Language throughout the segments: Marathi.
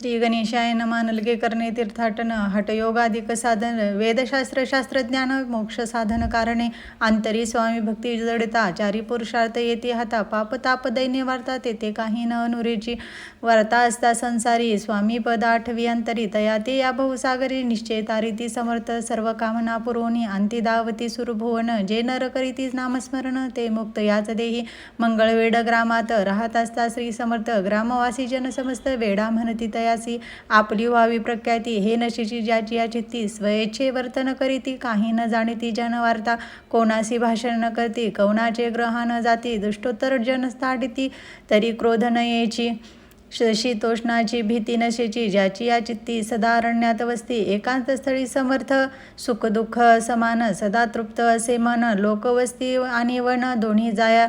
श्री गणेशाय नमः नलगे करणे तीर्थाटन हटयोगाधिक साधन वेदशास्त्र शास्त्रज्ञान मोक्ष साधन कारणे आंतरी स्वामी भक्ती जडता चारी पुरुषार्थ येते हाता पाप ताप दैन्य वार्ता तेथे काही न अनुरेची वार्ता असता संसारी स्वामी पद आठवी अंतरी तया ते या बहुसागरी निश्चय तारिती समर्थ सर्व कामना पुरवणी अंती दावती सुरभुवन जे नर करीती नामस्मरण ते मुक्त याच देही मंगळवेड ग्रामात राहत असता श्री समर्थ ग्रामवासी जन समस्त वेडा म्हणती तयासी आपली व्हावी प्रख्याती हे नशीची ज्याची याची ती स्वयेच्छे वर्तन करीती काही न जाणीती जनवार्ता कोणासी भाषण न करती कवनाचे ग्रह न जाती दुष्टोत्तर जन स्थाडिती तरी क्रोध न यायची. शीतोष्णाची भीती नशेची ज्याची या चित्ती सदा अरण्यात वस्ती एकांतस्थळी समर्थ सुखदुःख समान सदा तृप्त असे मन लोकवस्ती आणि वन दोन्ही जाया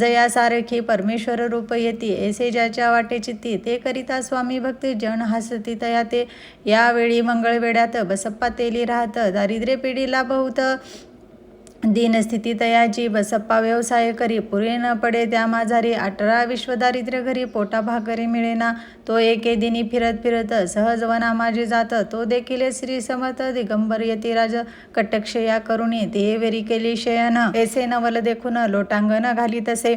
जयासारखी परमेश्वर रूप येती. ऐसे ज्याच्या वाटे चित्ती ते करिता स्वामी भक्ती जन हसती तया ते यावेळी मंगळवेड्यात बसप्पा तेली राहत दारिद्र्य पिढीला बहुत दीनस्थिती तयाची बसप्पा व्यवसाय करी पुरे न पडे त्या माझारी अठरा विश्वदारिद्र्य घरी पोटा भाकरी मिळेना. तो एके दिनी फिरत फिरत सहज वना माझी जात तो देखील श्री समर्थ दिगंबर यतिराज कटक्षया करुणी ते वेरी केली शयन. ऐसे नवल देखून लोटांगण घाली तसे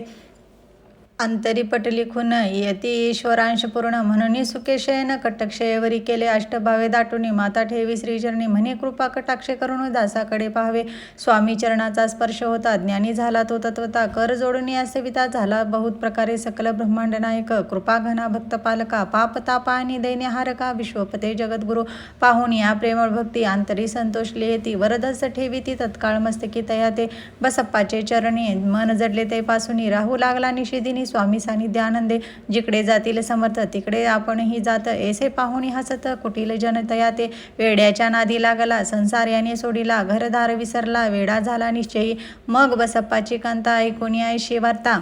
अंतरी पट यती ईश्वरांश पूर्ण म्हणून सुकेशयन कटक्षयवरी केले अष्टभावे दाटुनी माता ठेवी श्रीचरणी म्हणे कृपा कटाक्षे करून दासाकडे पाहावे. स्वामी चरणाचा स्पर्श होता ज्ञानी झाला तो तत्वता. कर जोडून असेविता झाला बहुत प्रकारे सकल ब्रह्मांड नायक. कृपा घना भक्त पालका पाप तापा आणि दैन्यहारका विश्वपते जगद्गुरु. पाहून या प्रेमळ भक्ती आंतरी संतोष लिहिती. वरदस ठेवी ती तत्काळ मस्तकी तया ते बसप्पाचे चरणी मन जडले ते पासून राहू लागला निषेधिनी स्वामी सानिध्य आनंदे जिकडे जातील समर्थ तिकडे आपणही जात ऐसे पाहुणी हसत कुटील जनतया ते वेड्याच्या नादी लागला संसार याने सोडिला घरदार विसरला वेडा झाला निश्चयी. मग बसप्पाची कांता ऐकून आयशी वार्ता.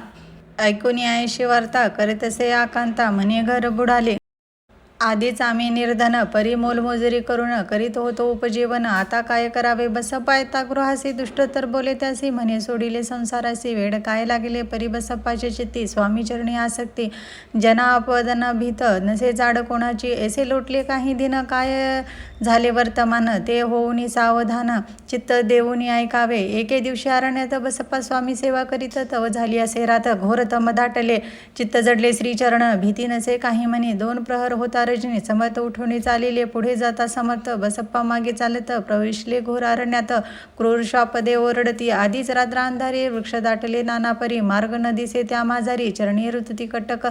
ऐकून आयशी वार्ता करीतसे आकांता म्हणे घर बुडाले. आधीच आम्ही निर्धन परी मोलमजुरी करून करीत होतो उपजीवन. आता काय करावे? बसप्पा येता गृहासी दुष्ट तर बोले त्यासी म्हणे सोडिले संसारासी वेळ काय लागले परी बसप्पाचे चित्ती? स्वामीचरणी आसक्ती. जना अपदन भीत. नसे जाड कोणाची? ऐसे लोटले काही दिन. काय झाले वर्तमान? ते होऊनी सावधान. चित्त देऊनी ऐकावे. एके दिवशी अरण्यात बसप्पा स्वामी सेवा करीत तव झाली असे रात. घोर तम दाटले. चित्त जडले श्रीचरण. भीती नसे काही म्हणे. दोन प्रहर होता रजनी समर्थ उठवणे चालिले. पुढे जाता समर्थ बसप्पा मागे चालत प्रवेशले घोर अरण्यात. क्रूर शापदे ओरडती आधीच रात्र अंधारी वृक्ष दाटले नाना परी. मार्ग न दिसे त्या माझारी चरणी ऋतुती कटक.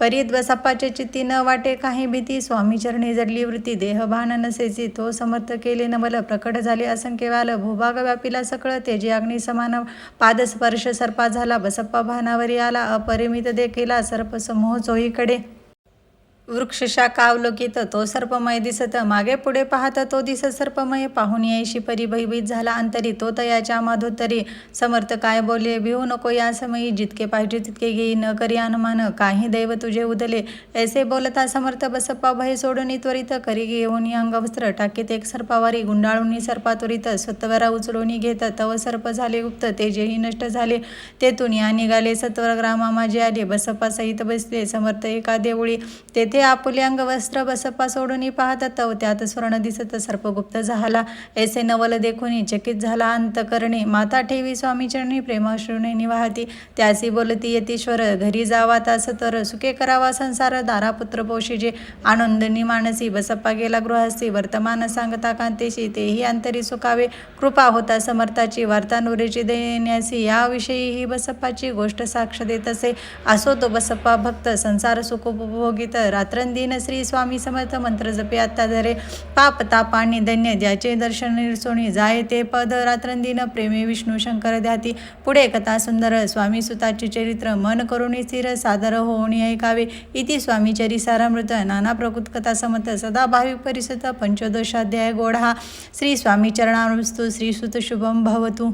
परीत बसप्पाचे चित्ती न वाटे काही भीती. स्वामी चरणी जडली वृत्ती देहभान नसेची तो समर्थ केले नवल प्रकट झाले असंख्य व्याल भूभाग व्यापीला सकळ तेजी अग्नी समान. पादस्पर्श सर्पा झाला बसप्पा भानावरी आला. अपरिमित देखिला सर्प समूह चोहीकडे. वृक्षशाखा अवलोकित तो सर्पमय दिसत मागे पुढे पाहत तो दिसत सर्पमय. पाहून यायशी परी भयभीत झाला अंतरी तो तयाच्या माधोतरी. समर्थ काय बोलले भिऊ नको या समयी जितके पाहिजे तितके घेई न करी अनुमान. काही दैव तुझे उदले ऐसे बोलता समर्थ बसप्पा भय सोडून त्वरित करी घेऊन अंगवस्त्र टाकीत एक सर्पावारी गुंडाळून सर्पा त्वरित सत्वरा उचलून घेत तव सर्प झाले गुप्त तेजेही नष्ट झाले तेथून या निघाले सत्वर ग्रामा माझे आले. बसप्पा सहित बसले समर्थ एका देवळी तेथे आपुले अंगवस्त्र बसप्पा सोडून पाहत तव त्यात स्वर्ण दिसत सर्पगुप्त झाला. ऐसे नवल देखून चकित झाला अंतकरणी. माता ठेवी स्वामी चरणी प्रेमाश्रूने निवाहती. त्यासी बोलती यतीश्वर घरी जावा तास तर. सुखे करावा संसार. दारापुत्र पोषिजे आनंदनी मानसी. बसप्पा गेला गृहस्थी. वर्तमान सांगता कांतेशी. तेही अंतरी सुखावे. कृपा होता समर्थाची. वार्तानुरेची देण्यासी. याविषयी ही बसप्पाची गोष्ट साक्ष देत असे. असो तो बसप्पा भक्त. संसार सुख उपभोगित रात्रंदिन श्री स्वामी समर्थ मंत्र जपे. आत्ता धरे. पाप ताप आणि ज्याचे दर्शन निर्सोणी जाय ते पद. रात्रंदिन प्रेमे विष्णू शंकर ध्याती. पुढे कथा सुंदर स्वामी सुताचे चरित्र. मन करुणी स्थिर सादर होणी ऐकावे. इति स्वामीचरी सारामृत नाना प्रकृत कथा समर्थ. सदा भाविक परिसत. पंचदशाध्याय गोढा. श्री स्वामी चरणामृस्तु श्री सुत शुभम भवतु.